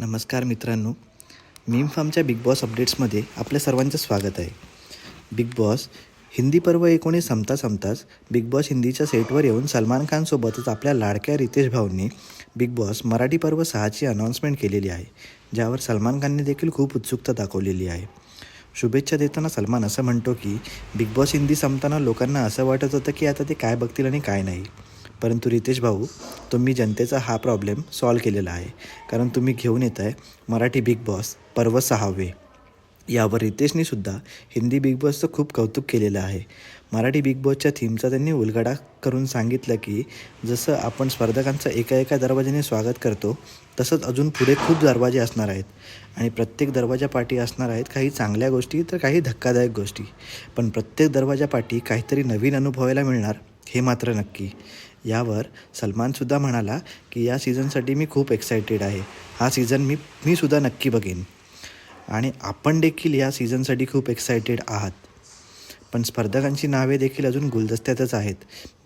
नमस्कार मित्रांनो मीम फार्मच्या बिग बॉस अपडेट्समध्ये आपल्या सर्वांचं स्वागत आहे. बिग बॉस हिंदी पर्व एकोणीस संपता संपताच बिग बॉस हिंदीच्या सेटवर येऊन सलमान खानसोबतच आपल्या लाडक्या रितेश भाऊंनी बिग बॉस मराठी पर्व सहाची अनाऊन्समेंट केलेली आहे ज्यावर सलमान खानने देखील खूप उत्सुकता दाखवलेली आहे. शुभेच्छा देताना सलमान असं म्हणतो की बिग बॉस हिंदी संपताना लोकांना असं वाटत होतं की आता ते काय बघतील आणि काय नाही. परंतु रितेश भाऊ तुम्ही जनतेचा हा प्रॉब्लेम सॉल्व केलेला आहे. कारण तुम्ही घेऊन येत आहे मराठी बिग बॉस पर्व सहावे. यावर रितेशने सुद्धा हिंदी बिग बॉसचं खूप कौतुक केलेलं आहे. मराठी बिग बॉसच्या थीमचा त्यांनी उलगडा करून सांगितलं की जसं आपण स्पर्धकांचं एका एका दरवाजाने स्वागत करतो तसंच अजून पुढे खूप दरवाजे असणार आहेत. आणि प्रत्येक दरवाजापाठी असणार आहेत काही चांगल्या गोष्टी तर काही धक्कादायक गोष्टी. पण प्रत्येक दरवाजापाठी काहीतरी नवीन अनुभवायला मिळणार. हे मात्र नक्की. यावर सलमानसुद्धा म्हणाला की या सीझनसाठी मी खूप एक्सायटेड आहे. हा सीझन मी मी सुद्धा नक्की बघेन. आणि आपण देखील या सीझनसाठी खूप एक्सायटेड आहात. पण स्पर्धकांची नावे देखील अजून गुलदस्त्यातच आहेत.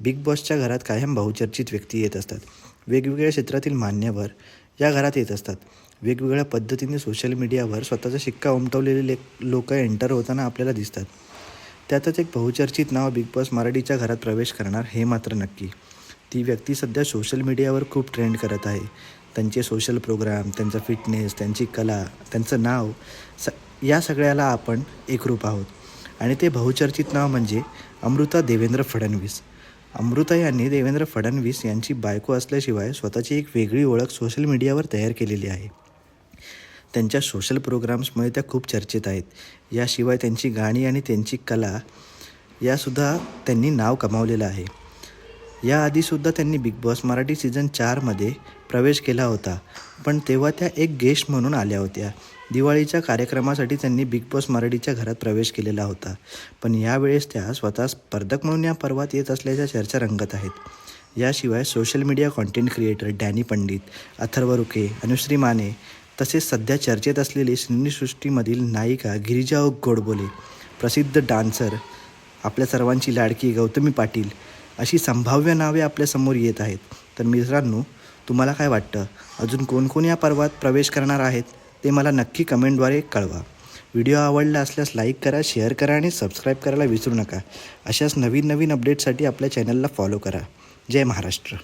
बिग बॉसच्या घरात कायम बहुचर्चित व्यक्ती येत असतात. वेगवेगळ्या क्षेत्रातील मान्यवर या घरात येत असतात. वेगवेगळ्या पद्धतीने सोशल मीडियावर स्वतःचा शिक्का उमटवलेले ले लोक एंटर होताना आपल्याला दिसतात. त्यातच एक बहुचर्चित नाव बिग बॉस मराठीच्या घरात प्रवेश करणार हे मात्र नक्की. ती व्यक्ती सध्या सोशल मीडियावर खूप ट्रेंड करत आहे. त्यांचे सोशल प्रोग्राम त्यांचा फिटनेस त्यांची कला त्यांचं नाव स या सगळ्याला आपण एकरूप आहोत. आणि ते बहुचर्चित नाव म्हणजे अमृता देवेंद्र फडणवीस. अमृता यांनी देवेंद्र फडणवीस यांची बायको असल्याशिवाय स्वतःची एक वेगळी ओळख सोशल मीडियावर तयार केलेली आहे. त्यांच्या सोशल प्रोग्राम्समुळे त्या खूप चर्चेत आहेत. याशिवाय त्यांची गाणी आणि त्यांची कला यासुद्धा त्यांनी नाव कमावलेलं आहे. याआधीसुद्धा त्यांनी बिग बॉस मराठी सीझन चारमध्ये प्रवेश केला होता. पण तेव्हा त्या एक गेस्ट म्हणून आल्या होत्या. दिवाळीच्या कार्यक्रमासाठी त्यांनी बिग बॉस मराठीच्या घरात प्रवेश केलेला होता. पण यावेळेस त्या स्वतः स्पर्धक म्हणून या पर्वात येत असल्याच्या चर्चा रंगत आहेत. याशिवाय social media content creator Danny Pandit Atharva Ruke Anushree Mane तसेच सध्या चर्चेत असलेली सिनेसृष्टीमधील नायिका गिरिजा गोडबोले प्रसिद्ध डान्सर आपल्या सर्वांची लाडकी गौतमी पाटील अशी संभाव्य नावे आपल्यासमोर येत आहेत. तर मित्रांनो तुम्हाला काय वाटतं? अजून कोण कोण या पर्वात प्रवेश करणार आहेत? ते मला नक्की कमेंटद्वारे कळवा. व्हिडिओ आवडला असल्यास लाईक करा शेअर करा आणि सबस्क्राईब करायला विसरू नका. अशाच नवीन नवीन अपडेटसाठी आपल्या चॅनलला फॉलो करा. जय महाराष्ट्र.